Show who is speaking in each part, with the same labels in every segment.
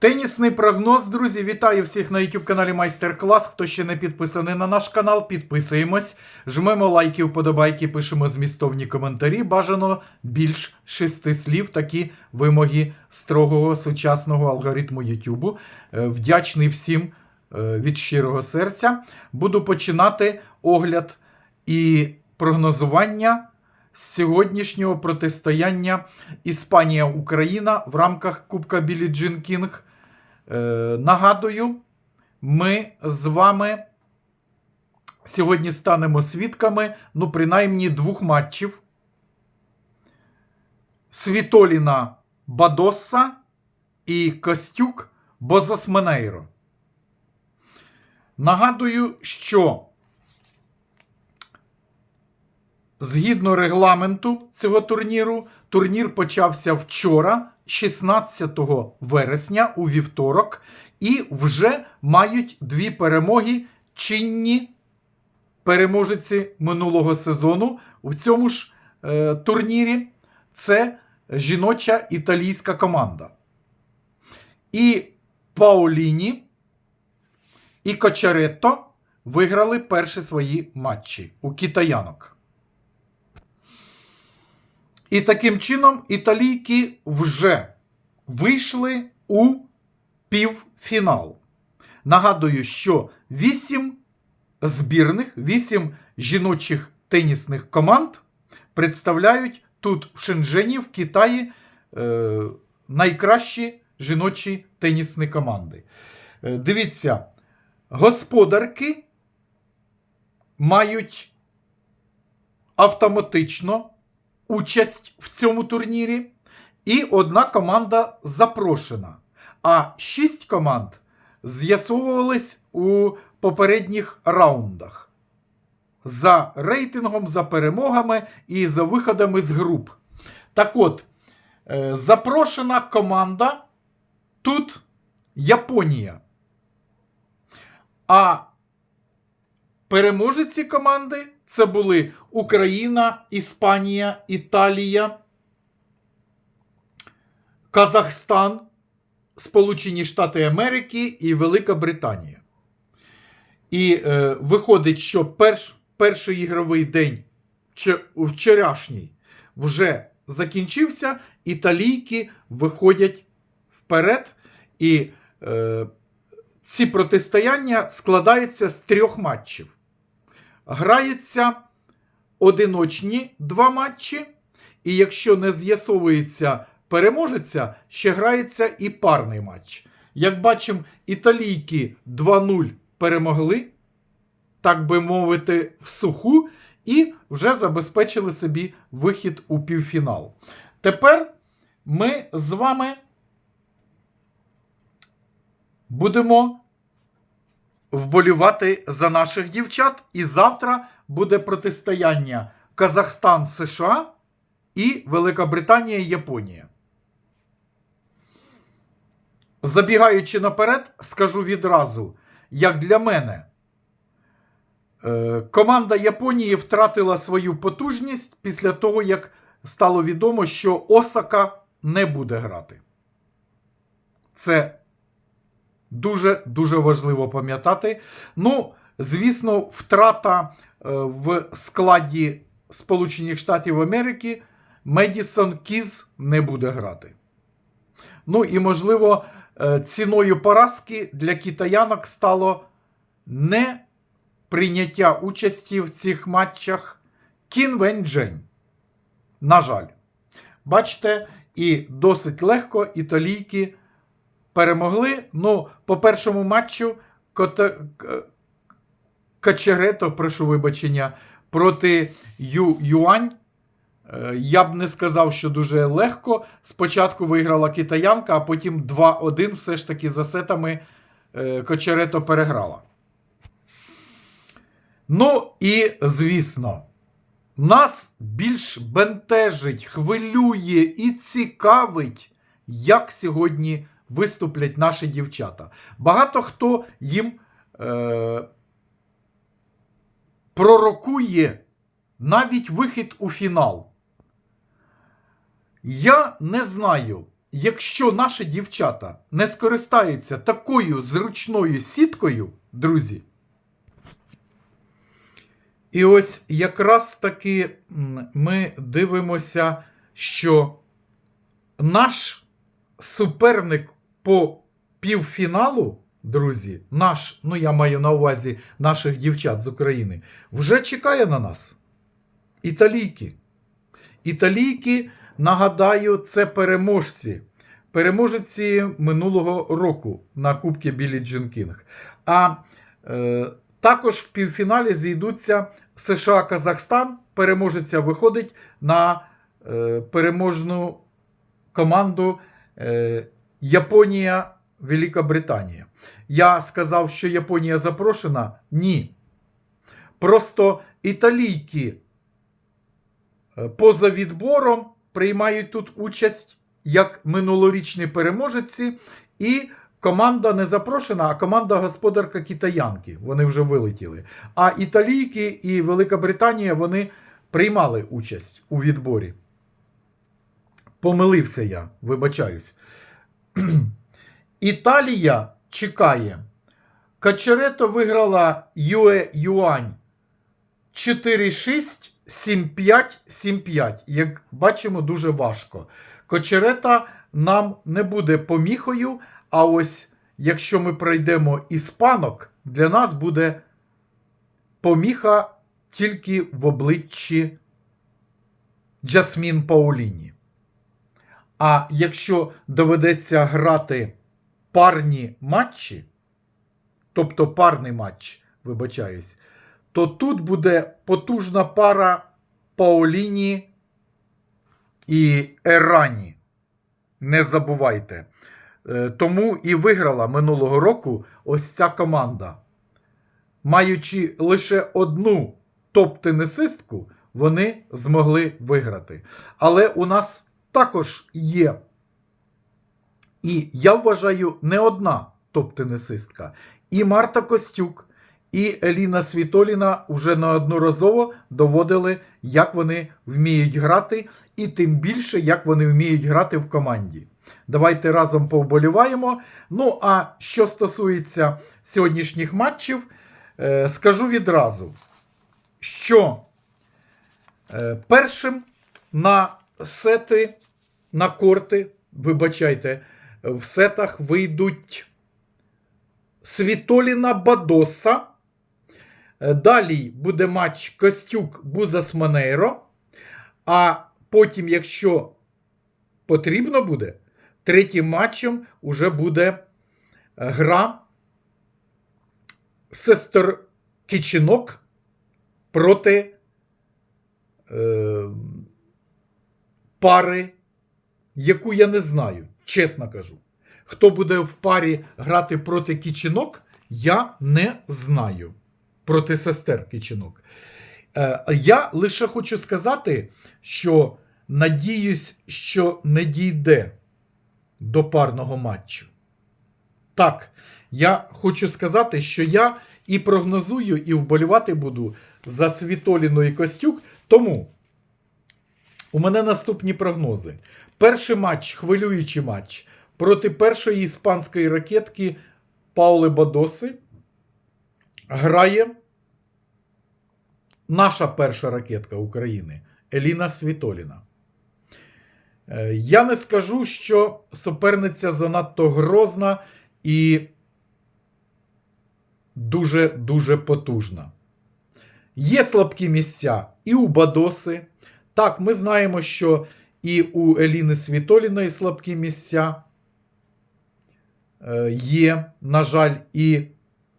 Speaker 1: Тенісний прогноз, друзі, вітаю всіх на YouTube каналі Майстер Клас. Хто ще не підписаний на наш канал, підписуємось, жмемо лайки, вподобайки, пишемо змістовні коментарі. Бажано більш шести слів, такі вимоги строгого сучасного алгоритму YouTube. Е, Вдячний всім е, від щирого серця. Буду починати огляд і прогнозування з сьогоднішнього протистояння Іспанія-Україна в рамках Кубка Білі Джин Кінг. Е, нагадую, ми з вами сьогодні станемо свідками, ну, принаймні, двох матчів. Світоліна Бадосса і Костюк Бозасменейро. Нагадую, що згідно регламенту цього турніру, турнір почався вчора, 16 вересня, у вівторок, і вже мають дві перемоги чинні переможеці минулого сезону у цьому ж е, турнірі. Це жіноча італійська команда. І Паоліні і Кочаретто виграли перші свої матчі у китаянок. І таким чином італійки вже вийшли у півфінал. Нагадую, що вісім збірних, вісім жіночих тенісних команд представляють тут в Шенжені, в Китаї, е, найкращі жіночі тенісні команди. Е, дивіться, господарки мають автоматично участь в цьому турнірі, і одна команда запрошена. А шість команд з'ясовувались у попередніх раундах за рейтингом, за перемогами і за виходами з груп. Так от, е, запрошена команда тут Японія. А переможці команди це були Україна, Іспанія, Італія, Казахстан, Сполучені Штати Америки і Велика Британія. І е, виходить, що перш, перший ігровий день вчорашній вже закінчився, італійки виходять вперед. І е, ці протистояння складаються з трьох матчів. Граються одиночні два матчі, і якщо не з'ясовується переможеця, ще грається і парний матч. Як бачимо, італійки 2-0 перемогли, так би мовити, в суху, і вже забезпечили собі вихід у півфінал. Тепер ми з вами будемо вболівати за наших дівчат. І завтра буде протистояння Казахстан, США і Велика Британія, Японія. Забігаючи наперед, скажу відразу, як для мене, е, команда Японії втратила свою потужність після того, як стало відомо, що Осака не буде грати. Це дуже дуже важливо пам'ятати. Ну, звісно, втрата е, в складі Сполучених Штатів Америки Медісон Кіз не буде грати. Ну і, можливо, е, ціною поразки для китаянок стало не прийняття участі в цих матчах Кін Вен Джень. На жаль, бачите, і досить легко італійки перемогли. Ну, по першому матчу Кота... Качерето, прошу вибачення, проти Ю... Юань. Е, Я б не сказав, що дуже легко. Спочатку виграла китаянка, а потім 2-1 все ж таки за сетами е, Кочерето переграла. Ну і звісно, нас більш бентежить, хвилює і цікавить, як сьогодні виступлять наші дівчата. Багато хто їм е, пророкує навіть вихід у фінал. Я не знаю, якщо наші дівчата не скористаються такою зручною сіткою, друзі, і ось якраз таки ми дивимося, що наш суперник по півфіналу, друзі, наш, ну я маю на увазі наших дівчат з України, вже чекає на нас. Італійки. Італійки, нагадаю, це переможці. Переможці минулого року на Кубці Білі Джин Кінг. А е, також в півфіналі зійдуться США Казахстан. Переможеця виходить на е, переможну команду е, Японія, Велика Британія. Я сказав, що Японія запрошена? Ні. Просто італійки е, поза відбором приймають тут участь як минулорічні переможці, і команда не запрошена, а команда господарка китаянки. Вони вже вилетіли. А італійки і Велика Британія вони приймали участь у відборі. Помилився я, вибачаюсь. Італія чекає. Качерето виграла Юе Юань 4-6, 7-5, 7-5. Як бачимо, дуже важко. Кочерета нам не буде поміхою, а ось якщо ми пройдемо іспанок, для нас буде поміха тільки в обличчі Джасмін Пауліні. А якщо доведеться грати парні матчі, тобто парний матч, вибачаюсь, то тут буде потужна пара Паоліні і Ерані. Не забувайте. Е, Тому і виграла минулого року ось ця команда. Маючи лише одну топ-тенісистку, вони змогли виграти. Але у нас також є, і я вважаю, не одна топ-тенісистка. І Марта Костюк, і Еліна Світоліна вже неодноразово доводили, як вони вміють грати, і тим більше, як вони вміють грати в команді. Давайте разом повболіваємо. Ну, а що стосується сьогоднішніх матчів, е, скажу відразу, що е, першим на сети, на корти, вибачайте, в сетах вийдуть Світоліна Бадоса. Далі буде матч Костюк Бузас Манейро. А потім, якщо потрібно буде, третім матчем уже буде е, гра сестер Кичинок проти е, пари, яку я не знаю, чесно кажу. Хто буде в парі грати проти кічінок, я не знаю. Проти сестер кічінок. Е, я лише хочу сказати, що надіюсь, що не дійде до парного матчу. Так, я хочу сказати, що я і прогнозую, і вболівати буду за Світоліну і Костюк. Тому у мене наступні прогнози. Перший матч, хвилюючий матч проти першої іспанської ракетки Паули Бадоси грає наша перша ракетка України Еліна Світоліна. Е, Я не скажу, що суперниця занадто грозна і дуже-дуже потужна. Є слабкі місця і у Бадоси. Так, ми знаємо, що і у Еліни Світоліної слабкі місця е, є, на жаль, і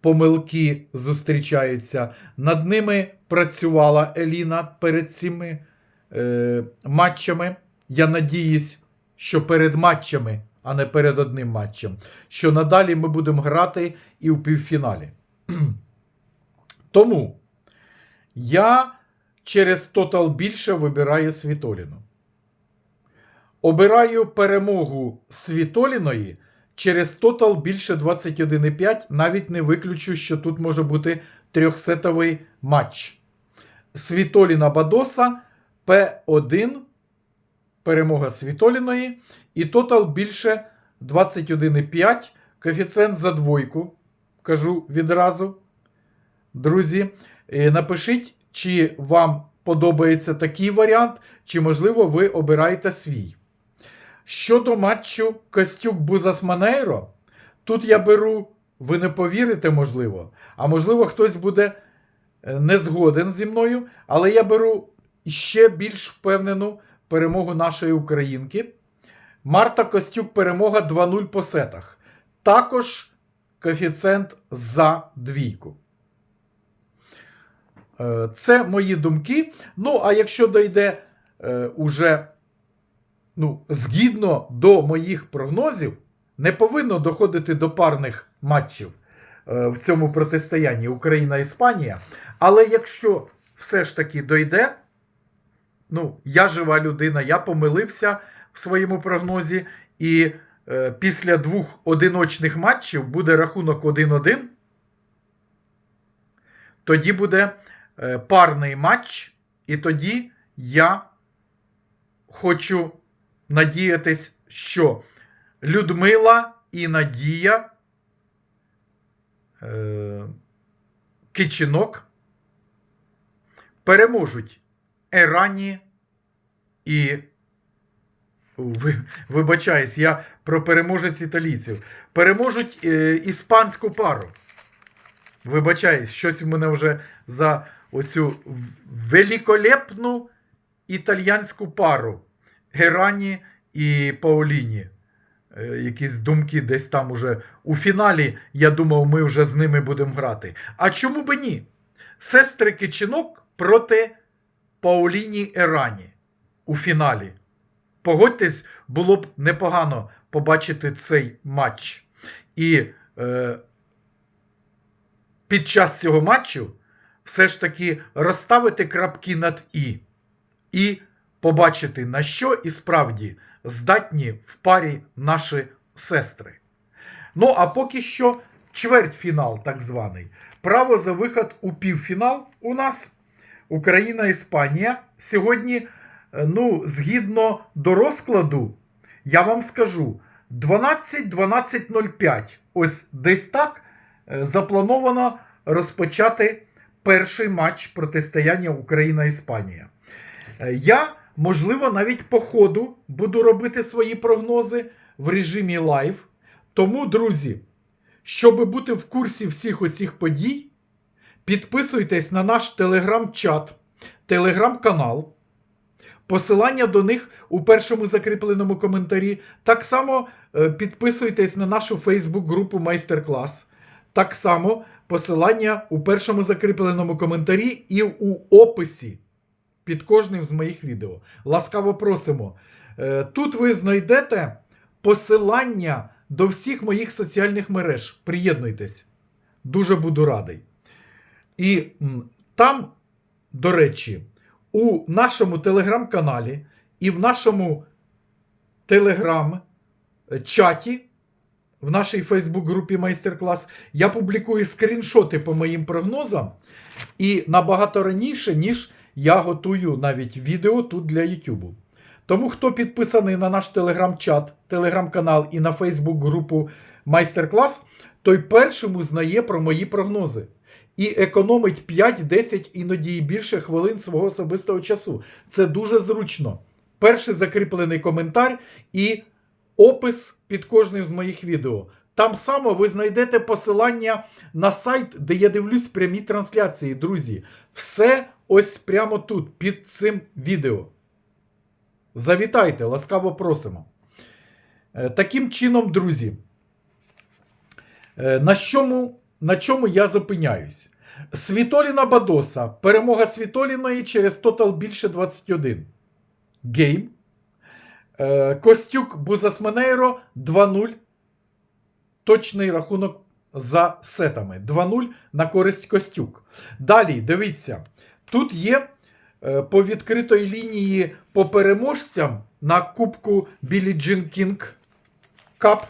Speaker 1: помилки зустрічаються. Над ними працювала Еліна перед цими е, матчами. Я надіюсь, що перед матчами, а не перед одним матчем, що надалі ми будемо грати і у півфіналі. Тому я через тотал більше вибираю Світоліну. Обираю перемогу Світоліної через тотал більше 21,5. Навіть не виключу, що тут може бути трьохсетовий матч. Світоліна Бадоса П1 перемога Світоліної. І тотал більше 21,5. Коефіцієнт за двойку. Кажу відразу. Друзі, е, напишіть, чи вам подобається такий варіант, чи, можливо, ви обираєте свій. Щодо матчу Костюк Бузас Манейро, тут я беру, ви не повірите, можливо, а можливо, хтось буде е, не згоден зі мною, але я беру ще більш впевнену перемогу нашої українки. Марта Костюк перемога 2-0 по сетах. Також коефіцієнт за двійку. Е, Це мої думки. Ну, а якщо дойде е, уже ну, згідно до моїх прогнозів, не повинно доходити до парних матчів е, в цьому протистоянні Україна-Іспанія. Але якщо все ж таки дойде, ну, я жива людина, я помилився в своєму прогнозі, і е, після двох одиночних матчів буде рахунок 1-1. Тоді буде парний матч, і тоді я хочу надіятись, що Людмила і Надія е, Кичинок переможуть Ерані і. Вибачаюсь, я про переможець італійців. Переможуть е, іспанську пару. Вибачаюсь, щось в мене вже за оцю великолепну італьянську пару Герані і Паоліні. Е, Якісь думки десь там уже у фіналі. Я думав, ми вже з ними будемо грати. А чому би ні? Сестри Кичинок проти Паоліні Ерані у фіналі. Погодьтесь, було б непогано побачити цей матч. І е, під час цього матчу все ж таки розставити крапки над І. І побачити, на що і справді здатні в парі наші сестри. Ну, а поки що чвертьфінал, так званий. Право за виход у півфінал у нас Україна-Іспанія. Сьогодні, е, ну, згідно до розкладу, я вам скажу 12-12.05. Ось десь так е, заплановано розпочати перший матч протистояння Україна-Іспанія. Е, Я, можливо, навіть по ходу буду робити свої прогнози в режимі лайв. Тому, друзі, щоб бути в курсі всіх оцих подій, підписуйтесь на наш телеграм-чат, телеграм-канал. Посилання до них у першому закріпленому коментарі. Так само е, підписуйтесь на нашу Фейсбук-групу Майстер-клас. Так само посилання у першому закріпленому коментарі і у описі під кожним з моїх відео. Ласкаво просимо. Е, Тут ви знайдете посилання до всіх моїх соціальних мереж. Приєднуйтесь. Дуже буду радий. І там, до речі, у нашому телеграм-каналі і в нашому телеграм-чаті, в нашій Фейсбук-групі Майстер-клас, я публікую скріншоти по моїм прогнозам і набагато раніше, ніж я готую навіть відео тут для YouTube. Тому хто підписаний на наш телеграм-чат, телеграм-канал і на Фейсбук-групу Майстер-клас, той першим узнає про мої прогнози і економить 5-10, іноді і більше хвилин свого особистого часу. Це дуже зручно. Перший закріплений коментар і опис під кожним з моїх відео. Там само ви знайдете посилання на сайт, де я дивлюсь прямі трансляції, друзі. Все ось прямо тут, під цим відео. Завітайте, ласкаво просимо. Е, Таким чином, друзі, е, на чому, на чому я зупиняюсь? Світоліна Бадоса. Перемога Світоліної через тотал більше 21. Гейм. Е, Костюк Бузасманейро 2-0. Точний рахунок за сетами. 2-0 на користь Костюк. Далі, дивіться, тут є е, по відкритої лінії по переможцям на Кубку Білі Джин Кінг Кап.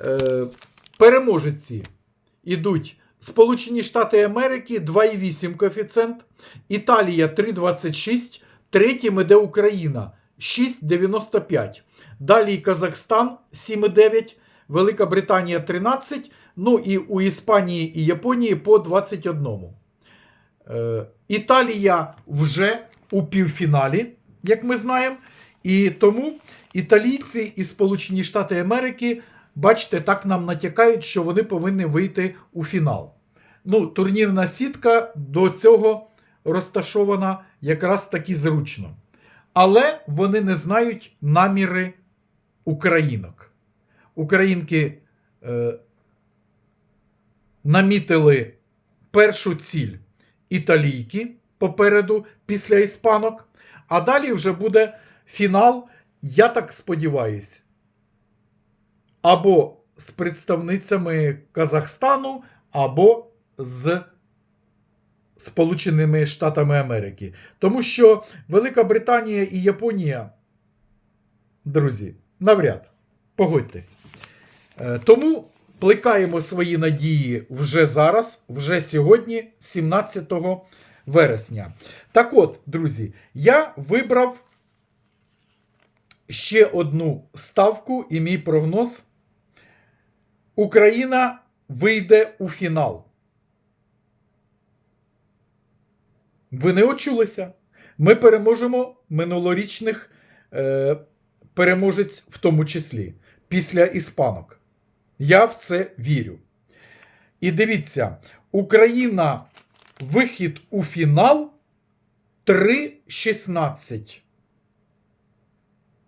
Speaker 1: Е, переможці ідуть Сполучені Штати Америки 2,8 коефіцієнт, Італія 3,26, третім іде Україна 6,95. Далі Казахстан 7,9, Велика Британія 13, ну і у Іспанії і Японії по 21. Е, Італія вже у півфіналі, як ми знаємо. І тому італійці і Сполучені Штати Америки, бачите, так нам натякають, що вони повинні вийти у фінал. Ну, турнірна сітка до цього розташована якраз таки зручно. Але вони не знають наміри українок. Українки е, намітили першу ціль італійки попереду після іспанок, а далі вже буде фінал, я так сподіваюсь, або з представницями Казахстану, або з Сполученими Штатами Америки. Тому що Велика Британія і Японія, друзі, навряд, погодьтесь. Е, Тому плекаємо свої надії вже зараз, вже сьогодні, 17 вересня. Так от, друзі, я вибрав ще одну ставку і мій прогноз. Україна вийде у фінал. Ви не очулися. Ми переможемо минулорічних е, переможець, в тому числі, після іспанок. Я в це вірю. І дивіться, Україна вихід у фінал 3-16.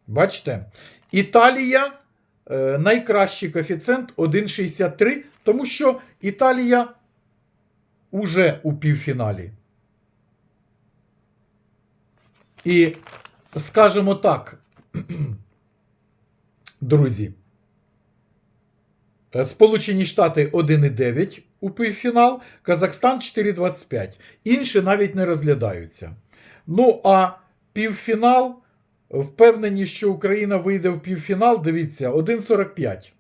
Speaker 1: Бачите? Італія е, найкращий коефіцієнт 1,63, тому що Італія уже у півфіналі. І скажемо так, друзі. Е, Сполучені Штати 1,9 у півфінал, Казахстан 4,25. Інші навіть не розглядаються. Ну, а півфінал, впевнені, що Україна вийде в півфінал, дивіться, 1,45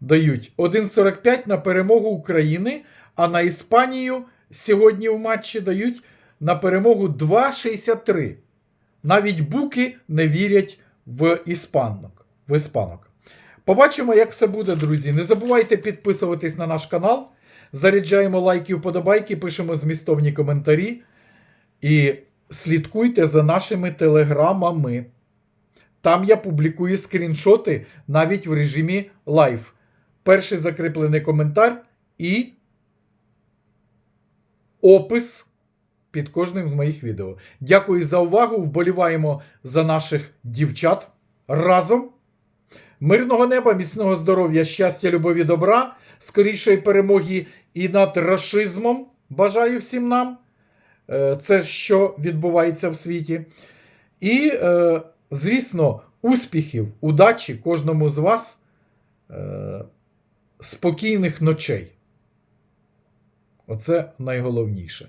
Speaker 1: дають. 1,45 на перемогу України, а на Іспанію сьогодні в матчі дають на перемогу 2,63. Навіть буки не вірять в іспанок. В іспанок. Побачимо, як все буде, друзі. Не забувайте підписуватись на наш канал. Заряджаємо лайки, вподобайки, пишемо змістовні коментарі. І слідкуйте за нашими телеграмами. Там я публікую скріншоти навіть в режимі лайв. Перший закріплений коментар і опис під кожним з моїх відео. Дякую за увагу. Вболіваємо за наших дівчат разом. Мирного неба, міцного здоров'я, щастя, любові, добра, скорішої перемоги і над рашизмом. Бажаю всім нам. Е, Це що відбувається в світі. І, е, звісно, успіхів, удачі кожному з вас, е, спокійних ночей. Оце найголовніше.